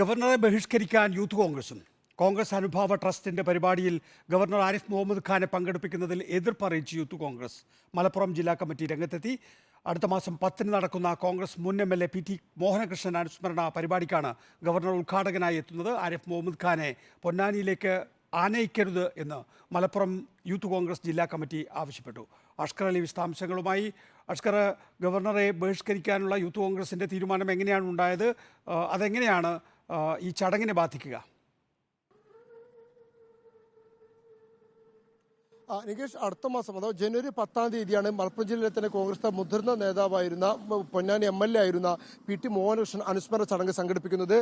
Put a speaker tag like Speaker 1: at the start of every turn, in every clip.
Speaker 1: ഗവർണറെ ബഹിഷ്കരിക്കാൻ യൂത്ത് കോൺഗ്രസും കോൺഗ്രസ് അനുഭാവ ട്രസ്റ്റിന്റെ പരിപാടിയിൽ ഗവർണർ ആരിഫ് മുഹമ്മദ് ഖാനെ പങ്കെടുപ്പിക്കുന്നതിൽ എതിർപ്പ് യൂത്ത് കോൺഗ്രസ് മലപ്പുറം ജില്ലാ കമ്മിറ്റി രംഗത്തെത്തി അടുത്ത മാസം പത്തിന് നടക്കുന്ന കോൺഗ്രസ് മുൻ M L A P T Mohanakrishnan അനുസ്മരണ പരിപാടിക്കാണ് ഗവർണർ ഉദ്ഘാടകനായി എത്തുന്നത് ആരിഫ് മുഹമ്മദ് ഖാനെ പൊന്നാനിയിലേക്ക് ആനയിക്കരുത് എന്ന് മലപ്പുറം യൂത്ത് കോൺഗ്രസ് ജില്ലാ കമ്മിറ്റി ആവശ്യപ്പെട്ടു അഷ്കർ അലി വിശദാംശങ്ങളുമായി അഷ്കർ ഗവർണറെ ബഹിഷ്കരിക്കാനുള്ള യൂത്ത് കോൺഗ്രസിൻ്റെ തീരുമാനം എങ്ങനെയാണ് ഉണ്ടായത് അതെങ്ങനെയാണ് ഈ ചടങ്ങിനെ ബാധിക്കുക
Speaker 2: നികേഷ് അടുത്ത മാസം അതോ ജനുവരി പത്താം തീയതിയാണ് മലപ്പുറം ജില്ലയിലെ തന്നെ കോൺഗ്രസിലെ മുതിർന്ന നേതാവായിരുന്ന പൊന്നാനി എം എൽ എ ആയിരുന്ന പി ടി മോഹനകൃഷ്ണൻ അനുസ്മരണ ചടങ്ങ് സംഘടിപ്പിക്കുന്നത്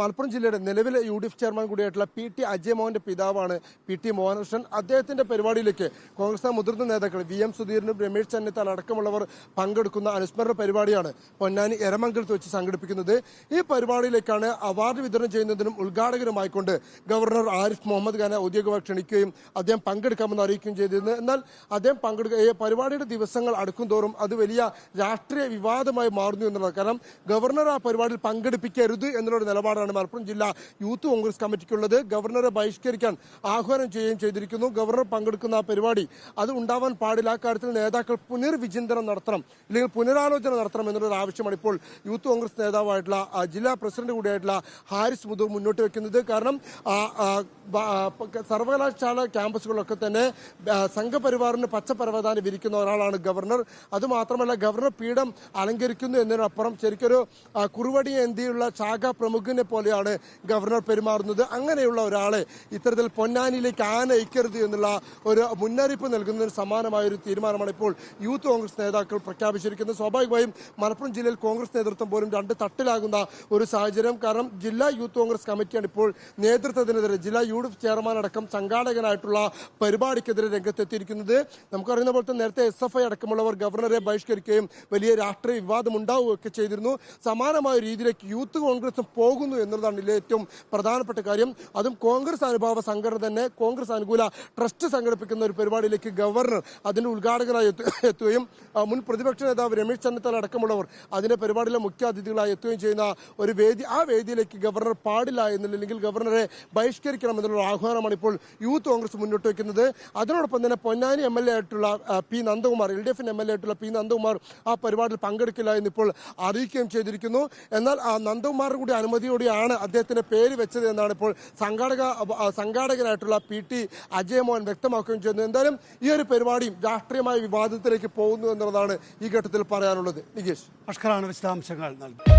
Speaker 2: മലപ്പുറം ജില്ലയുടെ നിലവിലെ യു ഡി എഫ് ചെയർമാൻ കൂടിയായിട്ടുള്ള പി ടി അജയ് മോഹന്റെ പിതാവാണ് പി ടി മോഹനകൃഷ്ണൻ അദ്ദേഹത്തിന്റെ പരിപാടിയിലേക്ക് കോൺഗ്രസ് മുതിർന്ന നേതാക്കൾ വി എം സുധീരനും രമേശ് ചെന്നിത്തല അടക്കമുള്ളവർ പങ്കെടുക്കുന്ന അനുസ്മരണ പരിപാടിയാണ് പൊന്നാനി എരമംഗലത്ത് വെച്ച് സംഘടിപ്പിക്കുന്നത് ഈ പരിപാടിയിലേക്കാണ് അവാർഡ് വിതരണം ചെയ്യുന്നതിനും ഉദ്ഘാടകരുമായിക്കൊണ്ട് ഗവർണർ ആരിഫ് മുഹമ്മദ് ഖാനെ ഔദ്യോഗികമായി ക്ഷണിക്കുകയും അദ്ദേഹം പങ്കെടുക്കാമെന്ന് അറിയിക്കും സംസാരിക്കുകയും ചെയ്തിരുന്നത് എന്നാൽ അദ്ദേഹം പങ്കെടുക്കുക പരിപാടിയുടെ ദിവസങ്ങൾ അടുക്കും തോറും അത് വലിയ രാഷ്ട്രീയ വിവാദമായി മാറുന്നു എന്നുള്ളത് കാരണം ഗവർണർ ആ പരിപാടിയിൽ പങ്കെടുപ്പിക്കരുത് എന്നുള്ള നിലപാടാണ് മലപ്പുറം ജില്ലാ യൂത്ത് കോൺഗ്രസ് കമ്മിറ്റിക്കുള്ളത് ഗവർണറെ ബഹിഷ്കരിക്കാൻ ആഹ്വാനം ചെയ്യുകയും ചെയ്തിരിക്കുന്നു ഗവർണർ പങ്കെടുക്കുന്ന ആ പരിപാടി അത് ഉണ്ടാവാൻ പാടില്ല കാര്യത്തിൽ നേതാക്കൾ പുനർവിചിന്തനം നടത്തണം അല്ലെങ്കിൽ പുനരാലോചന നടത്തണം എന്നുള്ളൊരു ആവശ്യമാണ് ഇപ്പോൾ യൂത്ത് കോൺഗ്രസ് നേതാവായിട്ടുള്ള ജില്ലാ പ്രസിഡന്റ് കൂടിയായിട്ടുള്ള ഹാരിസ് മുതു മുന്നോട്ട് വെക്കുന്നത് കാരണം സർവകലാശാല ക്യാമ്പസുകളിലൊക്കെ തന്നെ സംഘപരിവാറിന് പച്ചപരവതാനി വിരിക്കുന്ന ഒരാളാണ് ഗവർണർ അതുമാത്രമല്ല ഗവർണർ പീഠം അലങ്കരിക്കുന്നു എന്നതിനപ്പുറം ശരിക്കൊരു കുറുവടി എന്തിയുള്ള ശാഖ പ്രമുഖനെ പോലെയാണ് ഗവർണർ പെരുമാറുന്നത് അങ്ങനെയുള്ള ഒരാളെ ഇത്തരത്തിൽ പൊന്നാനിയിലേക്ക് ആനയിക്കരുത് എന്നുള്ള ഒരു മുന്നറിയിപ്പ് നൽകുന്നതിന് സമാനമായ ഒരു തീരുമാനമാണ് ഇപ്പോൾ യൂത്ത് കോൺഗ്രസ് നേതാക്കൾ പ്രഖ്യാപിച്ചിരിക്കുന്നത് സ്വാഭാവികമായും മലപ്പുറം ജില്ലയിൽ കോൺഗ്രസ് നേതൃത്വം പോലും രണ്ട് തട്ടിലാകുന്ന ഒരു സാഹചര്യം കാരണം ജില്ലാ യൂത്ത് കോൺഗ്രസ് കമ്മിറ്റിയാണ് ഇപ്പോൾ നേതൃത്വത്തിനെതിരെ ജില്ലാ യൂത്ത് ചെയർമാൻ അടക്കം സംഘാടകനായിട്ടുള്ള പരിപാടിക്കെതിരെ ഇതിനെതിരെ രംഗത്തെത്തിയിരിക്കുന്നത് നമുക്കറിയുന്ന പോലെ തന്നെ നേരത്തെ എസ് എഫ് ഐ അടക്കമുള്ളവർ ഗവർണറെ ബഹിഷ്കരിക്കുകയും വലിയ രാഷ്ട്രീയ വിവാദം ഉണ്ടാവുകയൊക്കെ ചെയ്തിരുന്നു സമാനമായ രീതിയിലേക്ക് യൂത്ത് കോൺഗ്രസ് പോകുന്നു എന്നുള്ളതാണ് ഇതിലെ ഏറ്റവും പ്രധാനപ്പെട്ട കാര്യം അതും കോൺഗ്രസ് അനുഭാവ സംഘടന തന്നെ കോൺഗ്രസ് അനുകൂല ട്രസ്റ്റ് സംഘടിപ്പിക്കുന്ന ഒരു പരിപാടിയിലേക്ക് ഗവർണർ അതിന്റെ ഉദ്ഘാടകരായി എത്തുകയും മുൻ പ്രതിപക്ഷ നേതാവ് രമേശ് ചെന്നിത്തല അടക്കമുള്ളവർ അതിന്റെ പരിപാടിയിലെ മുഖ്യ അതിഥികളായി എത്തുകയും ചെയ്യുന്ന ഒരു വേദി ആ വേദിയിലേക്ക് ഗവർണർ പാടില്ല എന്നില്ലെങ്കിൽ ഗവർണറെ ബഹിഷ്കരിക്കണം എന്നുള്ള ആഹ്വാനമാണ് ഇപ്പോൾ യൂത്ത് കോൺഗ്രസ് മുന്നോട്ട് വയ്ക്കുന്നത് അത് അതിനോടൊപ്പം തന്നെ പൊന്നാനി എം എൽ എ ആയിട്ടുള്ള പി നന്ദകുമാർ എൽ ഡി എഫിന് എം എൽ എ ആയിട്ടുള്ള പി നന്ദകുമാർ ആ പരിപാടിയിൽ പങ്കെടുക്കില്ല എന്നിപ്പോൾ അറിയിക്കുകയും ചെയ്തിരിക്കുന്നു എന്നാൽ ആ നന്ദകുമാറിന് കൂടി അനുമതിയോടെയാണ് അദ്ദേഹത്തിന്റെ പേര് വെച്ചത് എന്നാണ് ഇപ്പോൾ സംഘാടക സംഘാടകനായിട്ടുള്ള പി ടി അജയമോഹൻ വ്യക്തമാക്കുകയും ചെയ്യുന്നത് എന്തായാലും ഈ ഒരു പരിപാടിയും രാഷ്ട്രീയമായ വിവാദത്തിലേക്ക് പോകുന്നു എന്നുള്ളതാണ് ഈ ഘട്ടത്തിൽ പറയാനുള്ളത് നികേഷ് അഷ്കറാണ് വിശദാംശങ്ങൾ നൽകുന്നത്